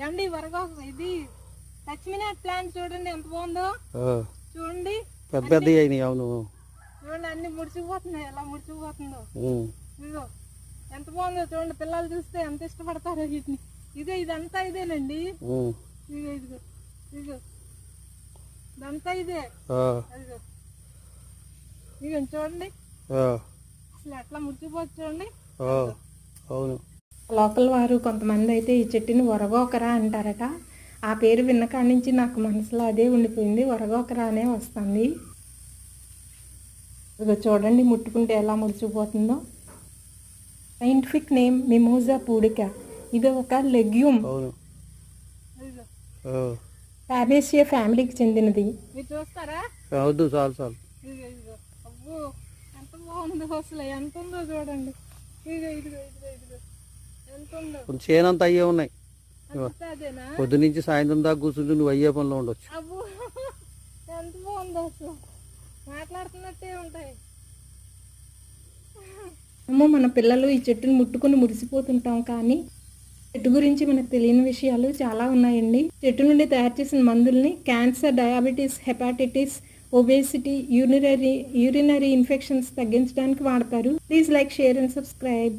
ఏమండి వరగా ఇది మినట్ ప్లాంట్ చూడండి ఎంత బాగుందో. చూడండి. పెద్ద అయినాయి అవును. చూడండి అన్ని ముడిచిపోతున్నాయి ఎలా ముడిచిపోతుందో ఇదిగో ఎంత బాగుందో చూడండి పిల్లలు చూస్తే ఎంత ఇష్టపడతారో వీటిని. ఇదే ఇదంతా ఇదేనండి. ఇదిగో ఇదిగో ఇదిగో. ఇదంతా ఇదే. ఆ, అదిగో ఇదిగో చూడండి. అసలు ఎట్లా ముడిచిపోతుంది చూడండి. లోకల్ వారు కొంతమంది అయితే ఈ చెట్టుని వరగోకరా అంటారట. ఆ పేరు విన్న కాడి నుంచి నాకు మనసులో అదే ఉండిపోయింది. వరగోకరా అనే వస్తుంది. ఇదిగో చూడండి ముట్టుకుంటే ఎలా ముడిచిపోతుందో సైంటిఫిక్ నేమ్ మిమోజా పూడిక ఇది ఒక లెగ్యూమ్ ఫ్యాబేసియా ఫ్యామిలీకి చెందినది. చూస్తారా? చాలు చాలు. ఎంత బాగుందో అసలు. ఎంత ఉందో చూడండి. ఇదిగో ఇదిగో ఇదిగో ఇదిగో. కొంచెం చేనంత అయ్యే ఉన్నాయి. పొద్దు నుంచి సాయంత్రం దాకా కూర్చుంటే నువ్వు అయ్యే పనిలో ఉండొచ్చు. అబ్బో. ఎంత బాగుందో అసలు. మాట్లాడుతున్నట్టే ఉంటాయి. అమ్మో మన పిల్లలు ఈ చెట్టుని ముట్టుకుని మురిసిపోతుంటాం కానీ చెట్టు గురించి మనకు తెలియని విషయాలు చాలా ఉన్నాయండి. చెట్టు నుండి తయారు చేసిన మందుల్ని cancer diabetes hepatitis obesity urinary urinary infections తగ్గించడానికి వాడతారు. Please like share and subscribe.